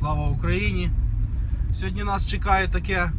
Слава Україні! Сьогодні нас чекає таке,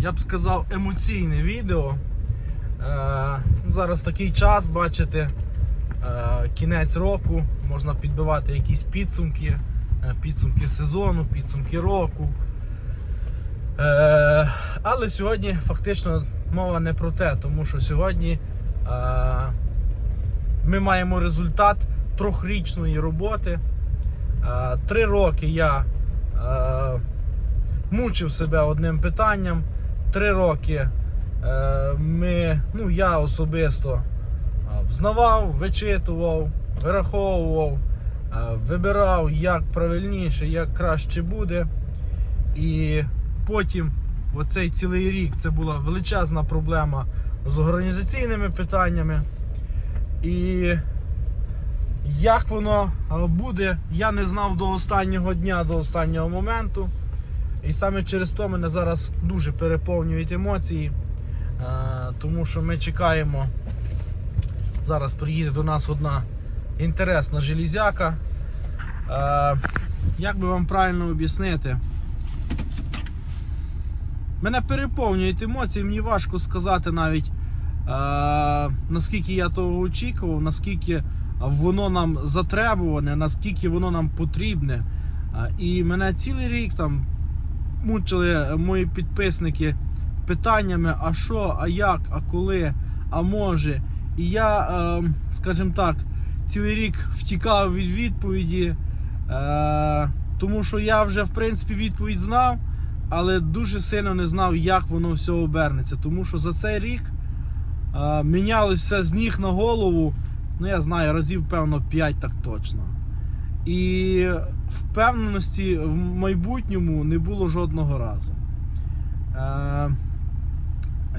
я б сказав, емоційне відео. Е, зараз такий час, бачите, е, кінець року, можна підбивати якісь підсумки, е, підсумки сезону, підсумки року. Але сьогодні фактично мова не про те, тому що сьогодні ми маємо результат трьохрічної роботи. Три роки я мучив себе одним питанням. Три роки е, ми, ну, я особисто е, взнавав, вичитував, вираховував, е, вибирав, як правильніше, як краще буде. І потім, оцей цілий рік, це була величезна проблема з організаційними питаннями. І як воно е, буде, я не знав до останнього дня, до останнього моменту. І саме через то мене зараз дуже переповнюють емоції, е, тому що ми чекаємо. Зараз приїде до нас одна інтересна железяка. Е, Як би вам правильно об'яснити? Мене переповнюють емоції, мені важко сказати навіть наскільки я того очікував, наскільки воно нам затребуване, наскільки воно нам потрібне. І мене цілий рік там мучили мої підписники питаннями: а що, а як, а коли, а може. І я, е, скажімо так, цілий рік втікав від відповіді, е, тому що я вже в принципі відповідь знав, але дуже сильно не знав, як воно все обернеться. Тому що за цей рік е, мінялось все з ніг на голову. Ну, я знаю, разів, певно, 5 так точно. І впевненості в майбутньому не було жодного разу. Е,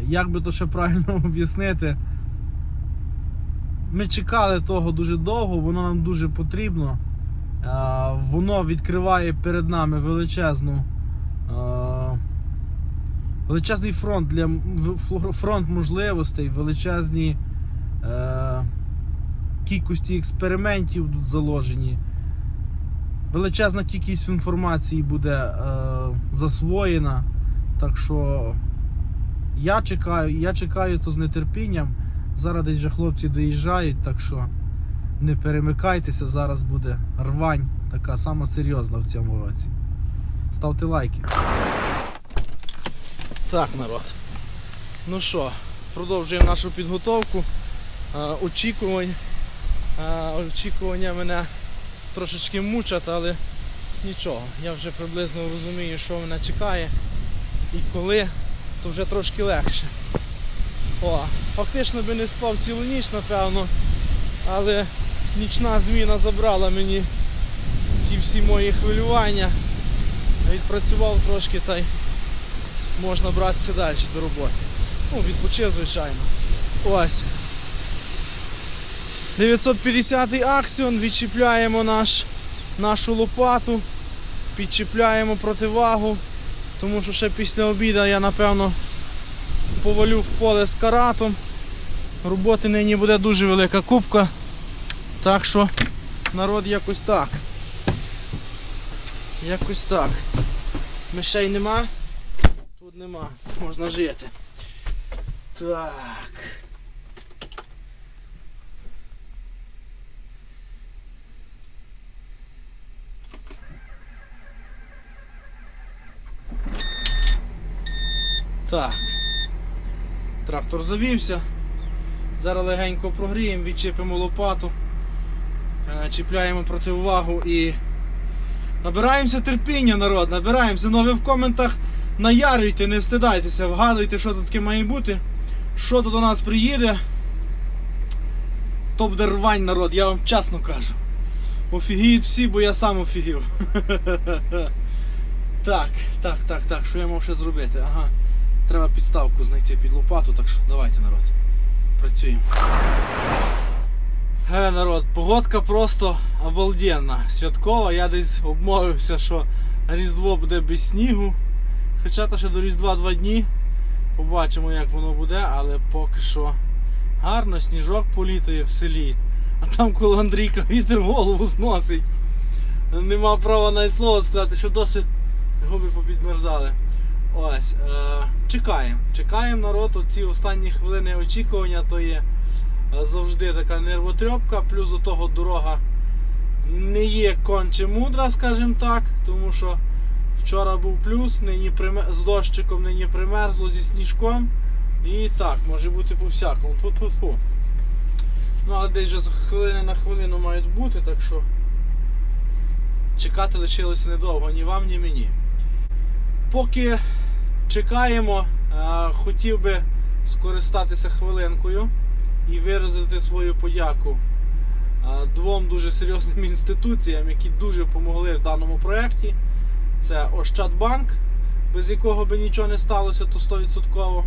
як би то ще правильно об'яснити, ми чекали того дуже довго, воно нам дуже потрібно. Е, воно відкриває перед нами величезну, е, величезний фронт для фронт можливостей, величезні е, кількості експериментів тут заложені. Величезна кількість інформації буде е, засвоєна. Так що я чекаю, я чекаю то з нетерпінням. Зараз десь вже хлопці доїжджають, так що не перемикайтеся, зараз буде рвань, така сама серйозна в цьому році. Ставте лайки. Так, народ. Ну що, продовжуємо нашу підготовку. Е, очікувань. Очікування мене трошечки мучать, але нічого. Я вже приблизно розумію, що мене чекає і коли, то вже трошки легше. О, фактично би не спав цілу ніч, напевно, але нічна зміна забрала мені ті всі мої хвилювання. Відпрацював трошки та й можна братися далі до роботи. Ну, відпочив, звичайно. Ось. 950 аксіон, відчіпляємо наш, нашу лопату, підчіпляємо противагу, тому що ще після обіду я напевно повалю в поле з каратом. Роботи нині буде дуже велика кубка. Так що народ якось так. Якось так. Мишей нема, тут нема, можна жити. Так. Так. Трактор завівся. Зараз легенько прогріємо, відчепимо лопату, е, чіпляємо противагу і набираємося терпіння, народ, набираємося. Ну ви в коментах наярюйте, не стидайтеся, вгадуйте, що тут таке має бути, що тут до нас приїде. Топ де рвань, народ, я вам чесно кажу. Офігіють всі, бо я сам офігів. Так, так, так, так, що я мав ще зробити? Ага. Треба підставку знайти під лопату, так що давайте, народ. Працюємо. Ге, народ, погодка просто обалденна. Святкова, я десь обмовився, що Різдво буде без снігу. Хоча то ще до Різдва два дні. Побачимо, як воно буде, але поки що гарно, сніжок політає в селі. А там коло Андрійка вітер голову зносить. нема права навіть слова сказати, що досить губи попідмерзали. Ось, е, чекаємо. Чекаємо народ. Оці останні хвилини очікування, то є е, завжди така нервотрьопка, плюс до того дорога не є конче мудра, скажімо так, тому що вчора був плюс, нині приме... з дощиком, нині примерзло зі сніжком. І так, може бути по всякому. Фу-фу-фу. Ну, але десь вже з хвилини на хвилину мають бути, так що чекати лишилося недовго ні вам, ні мені. Поки чекаємо, е, хотів би скористатися хвилинкою і виразити свою подяку е, двом дуже серйозним інституціям, які дуже допомогли в даному проєкті. Це Ощадбанк, без якого би нічого не сталося, то 100%. Е,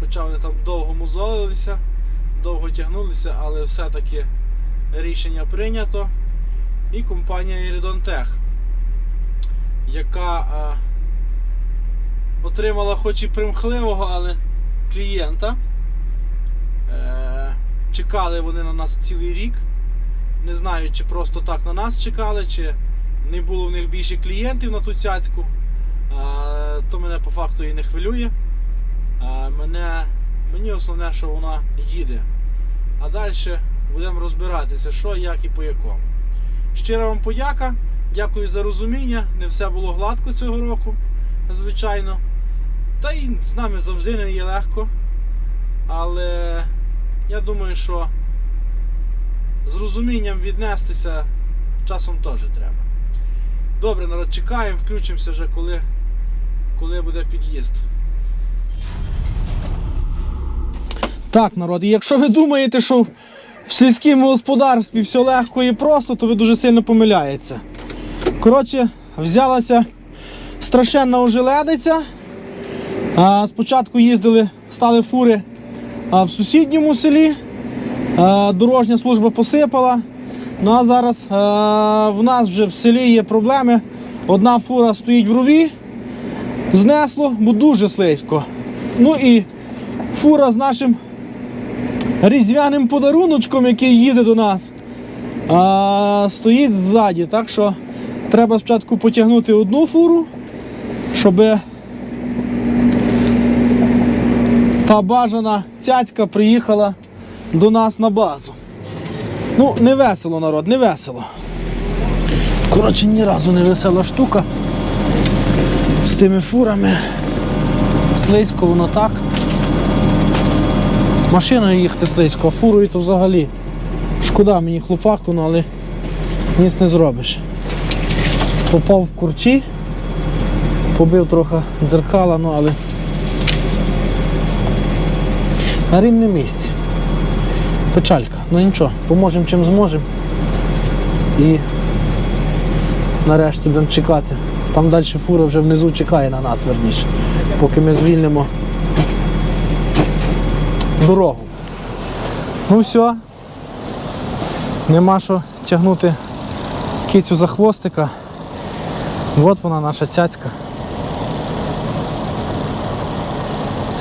Хоча вони там довго музолилися, довго тягнулися, але все-таки рішення прийнято. І компанія Iridontech, яка отримала хоч і примхливого, але клієнта. Е, чекали вони на нас цілий рік. Не знаю, чи просто так на нас чекали, чи не було в них більше клієнтів на ту цяцьку. То мене по факту і не хвилює. Мене, мені основне, що вона їде. А далі будемо розбиратися, що, як і по якому. Щира вам подяка. Дякую за розуміння. Не все було гладко цього року, звичайно. Та й з нами завжди не є легко. Але я думаю, що з розумінням віднестися часом теж треба. Добре, народ, чекаємо, включимося вже, коли, коли буде під'їзд. Так, народ, і якщо ви думаєте, що в сільському господарстві все легко і просто, то ви дуже сильно помиляєтеся. Коротше, взялася страшенна ожеледиця. Спочатку їздили, стали фури в сусідньому селі. Дорожня служба посипала. Ну а зараз в нас вже в селі є проблеми. Одна фура стоїть в рові, знесло, бо дуже слизько. Ну і фура з нашим різдвяним подаруночком, який їде до нас, стоїть ззаді. Так що треба спочатку потягнути одну фуру, щоб та бажана цяцька приїхала до нас на базу. Ну, не весело, народ, не весело. Коротше, ні разу не весела штука з тими фурами. Слизько воно так. Машиною їхати слизько, а фурою то взагалі. Шкода мені хлопаку, ну, але ніц не зробиш. Попав в курчі, побив трохи дзеркала, ну але на рівне місці. Печалька. Ну нічого, поможемо чим зможемо. І нарешті будемо чекати. Там далі фура вже внизу чекає на нас, верніше, поки ми звільнимо дорогу. Ну все. Нема що тягнути кицю за хвостика. От вона наша цяцька.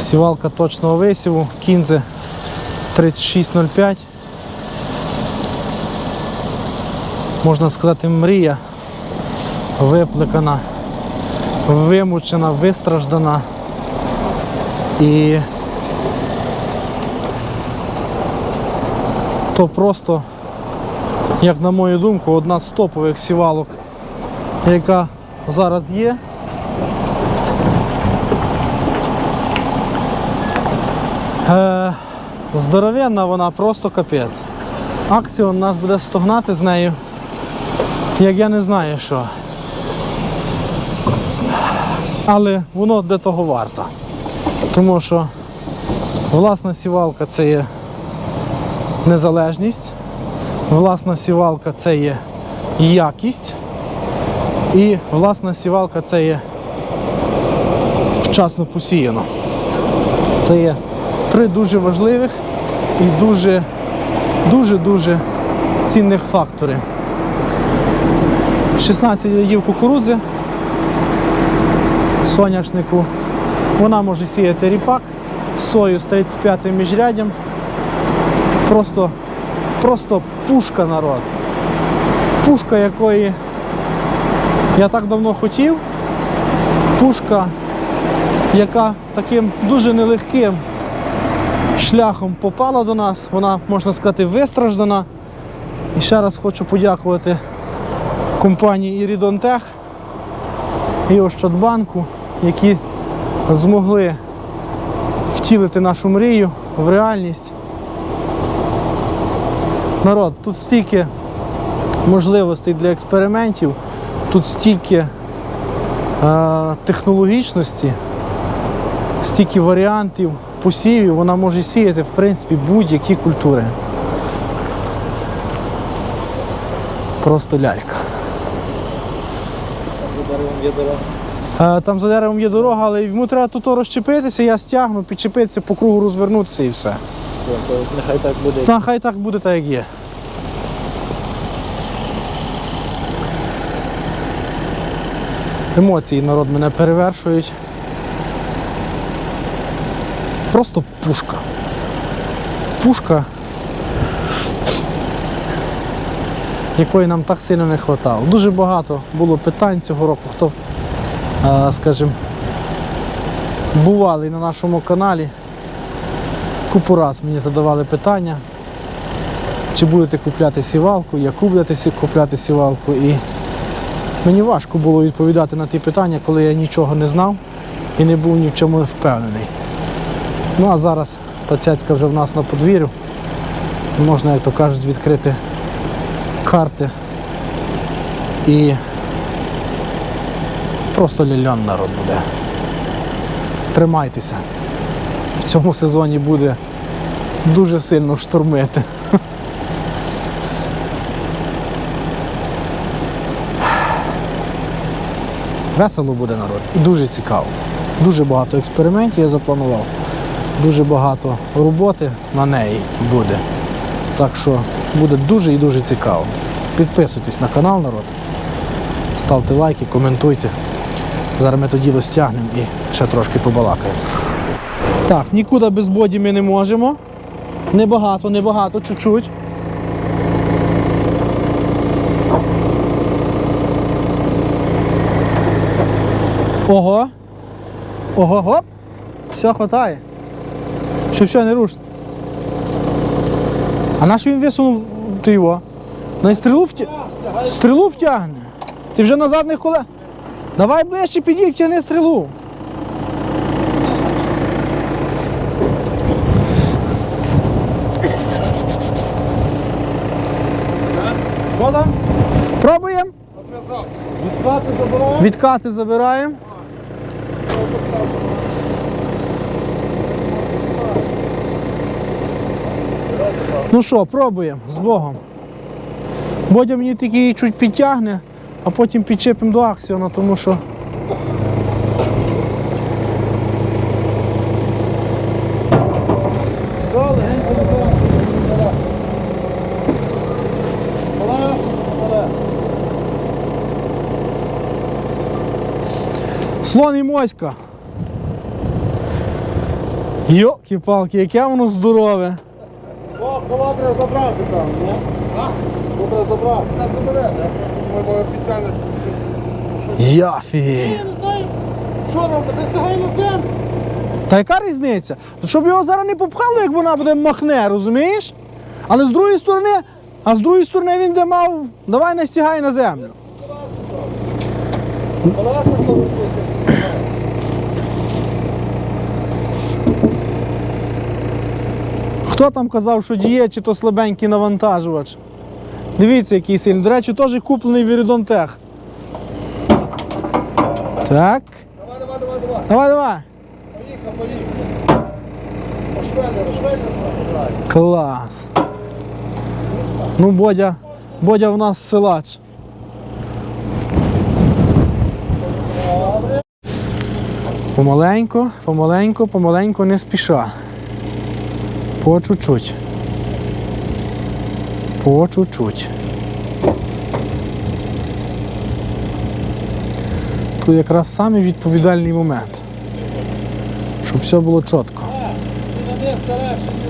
Сівалка точного висіву, кінзи 3605. Можна сказати, мрія випликана, вимучена, вистраждана. І то просто, як на мою думку, одна з топових сівалок, яка зараз є. Е, здоровенна вона просто капець. Аксіон нас буде стогнати з нею, як я не знаю що. Але воно для того варто. Тому що власна сівалка це є незалежність, власна сівалка це є якість, і власна сівалка це є вчасно посіяно. Це є три дуже важливих і дуже дуже дуже цінних фактори. 16 рядів кукурудзи, соняшнику. Вона може сіяти ріпак, сою з 35 міжряддям. Просто, просто пушка народ. Пушка, якої я так давно хотів. Пушка, яка таким дуже нелегким шляхом попала до нас. Вона, можна сказати, вистраждана. І ще раз хочу подякувати компанії Ірідонтех і Ощадбанку, які змогли втілити нашу мрію в реальність. Народ, тут стільки можливостей для експериментів, тут стільки е, технологічності, стільки варіантів посівів, вона може сіяти в принципі будь-які культури. Просто лялька. Там За деревом є дорога. Е, Там за деревом є дорога, але йому треба тут розчепитися, я стягну, підчепитися, по кругу розвернутися і все. То нехай так буде. Та хай так буде так, як є. Емоції народ мене перевершують. Просто пушка. Пушка, якої нам так сильно не вистачало. Дуже багато було питань цього року, хто, е, скажімо, бували на нашому каналі. Купу раз мені задавали питання, чи будете купляти сівалку, яку будете купляти сівалку. І мені важко було відповідати на ті питання, коли я нічого не знав і не був ні в чому впевнений. Ну а зараз та цяцька вже в нас на подвір'ю. Можна, як то кажуть, відкрити карти і просто лільон народ буде. Тримайтеся. В цьому сезоні буде дуже сильно штурмити. Весело буде народ і дуже цікаво. Дуже багато експериментів я запланував, дуже багато роботи на неї буде. Так що буде дуже і дуже цікаво. Підписуйтесь на канал, народ, ставте лайки, коментуйте. Зараз ми тоді стягнемо і ще трошки побалакаємо. Так, нікуди без боді ми не можемо. Небагато, небагато, чуть-чуть. Ого. Ого, гоп. Все хватає. Що все, не руш. А на що він висунув ти його? На стрілу втя... Стрілу втягне. Ти вже на задних коле. Давай ближче підій, втягни стрілу. Що? Пробуємо. Відкати забираємо. Відкати забираємо. Ну що, пробуємо з Богом. Бодя мені тільки чуть підтягне, а потім підчепимо до аксіона, тому що. Слон і моська. Йоки-палки, яке воно здорове. О, треба забрати там, ні? А? Кого треба забрати? Та забере, ми моє печально. Яфі. Я не знаю, що робити, ти стягай на землю. Та яка різниця? Щоб його зараз не попхало, як вона буде махне, розумієш? Але з другої сторони, а з другої сторони він де мав, давай не стягай на землю. Колеса хто там казав, що діє, чи то слабенький навантажувач? Дивіться, який сильний. До речі, теж куплений Вірідон Тех. Так. Давай, давай, давай, давай. Давай, давай. Поїхав, поїхав. Пошвельно забирай. Клас. Ну, Бодя, Бодя в нас силач. Помаленько, помаленько, помаленько, не спіша. По чуть-чуть. По чуть-чуть. Тут якраз самий відповідальний момент. Щоб все було чітко.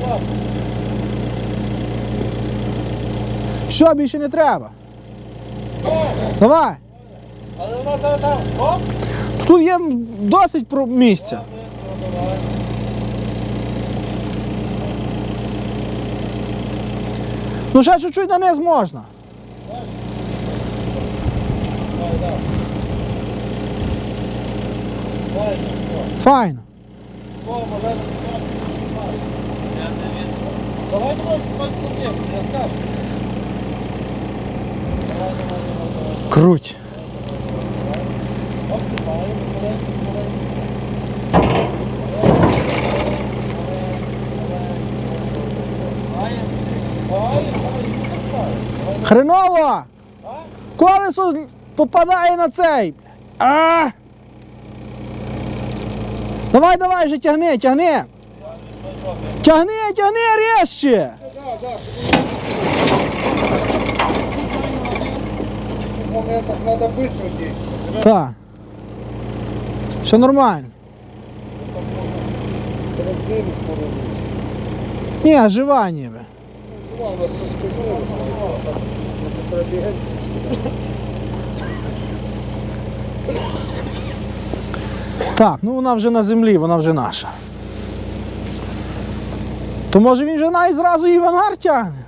Лапу. Більше не треба. Давай. Але вона там. Тут є досить місця. Ну ще чуть-чуть дониз можна. Давай, давай. Давай, все. Файно. О, може, Давай, давай, снимай садик, я скажу. Давай, давай, давай, давай. Круть. Оп, давай, давай, давай. Давай, давай, давай. Хреново! Колесо попадає на цей. А! Давай, давай, вже тягни, тягни. Тягни, тягни резче. Моментах надо быстро действовать. Все нормально. Бензин порубить. Ні, Так, ну вона вже на землі, вона вже наша. То може він вже навіть зразу і в ангар тягне?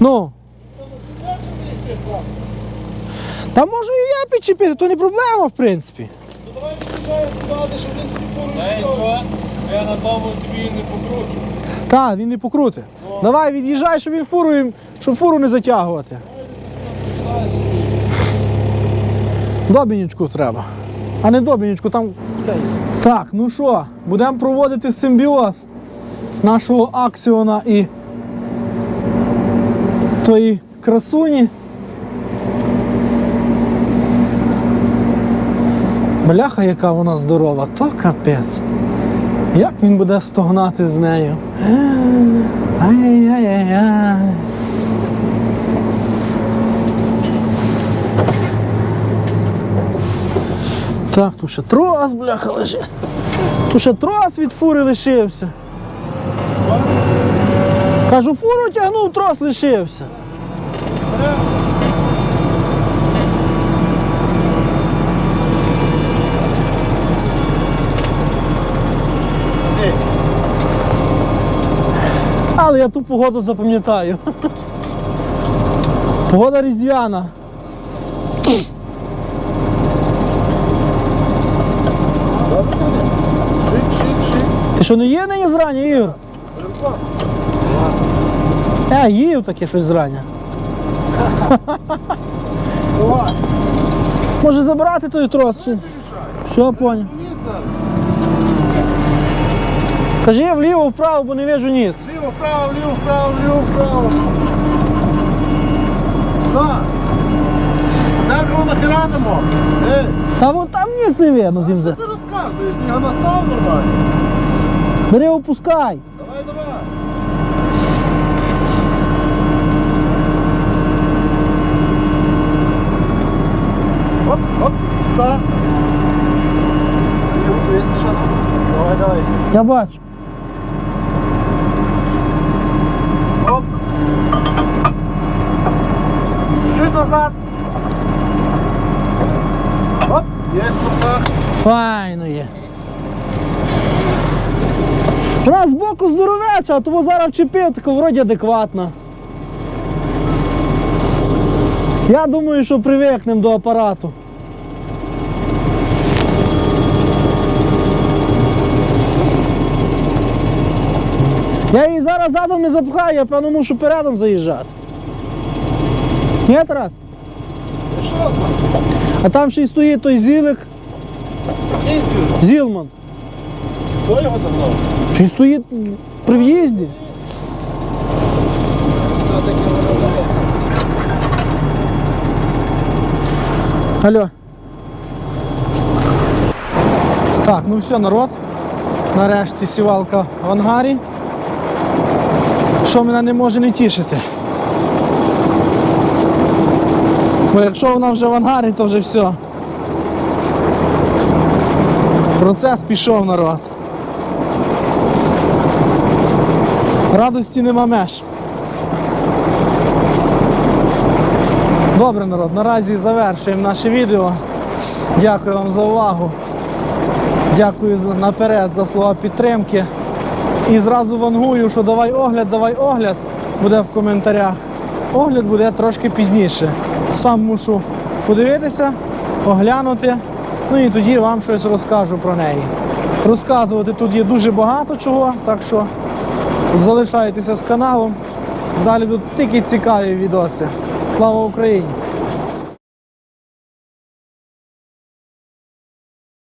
Ну, та можу і я підчепити, то не проблема, в принципі. Ну, давай від'їжджай туди, щоб він фуру Та нічого, я на тому тобі не покручу. Так, він не покрути. Давай від'їжджай, щоб він фуру, щоб фуру не затягувати. Добінючку треба. А не добінючку, там цей. Так, ну що, будемо проводити симбіоз нашого аксіона і тої красуні. Бляха, яка вона здорова, то капець. Як він буде стогнати з нею? Ай-яй-яй-яй. Так, тут ще трос, бляха, лежить. Тут ще трос від фури лишився. Кажу, фуру тягнув, трос лишився. Але я ту погоду запам'ятаю. Погода різдвяна. ти що не їв нині зрання, Ігор? Перемкон. Е, їв таке щось зрання. Може забрати той трос чи? Все, поняв. Вниз надо. Кажи вліво, вправо, бо не вижу ніц. Вліво, вправо, вліво, вправо, вліво, вправо. На. Зеркало нахера не мог. Ей, Та вон там ніц не видно з ним. що за- ти розказуєш? Ти його настав нормально. Бери, опускай. Давай, давай. Оп, оп, сюда. Есть еще? Давай, давай. Я бачу. Назад. Оп, есть контакт. Файно є. Вона збоку здоровеча, а того зараз вчепив, тако вроді адекватно. Я думаю, що привикнемо до апарату. Я її зараз задом не запхаю, я певно мушу передом заїжджати. Ні, Тарас? А там ще й стоїть той зілик. Зілман. Кто его загнал? Чи стоїть при в'їзді? Алло. Так, ну все, народ. Нарешті сівалка в ангарі. Що мене не може не тішити. Бо якщо вона вже в ангарі, то вже все. Процес пішов, народ. Радості нема меж. Добре, народ, наразі завершуємо наше відео. Дякую вам за увагу. Дякую наперед за слова підтримки. І зразу вангую, що давай огляд, давай огляд буде в коментарях. Огляд буде трошки пізніше. Сам мушу подивитися, оглянути, ну і тоді вам щось розкажу про неї. Розказувати тут є дуже багато чого, так що залишайтеся з каналом. Далі будуть тільки цікаві відоси. Слава Україні!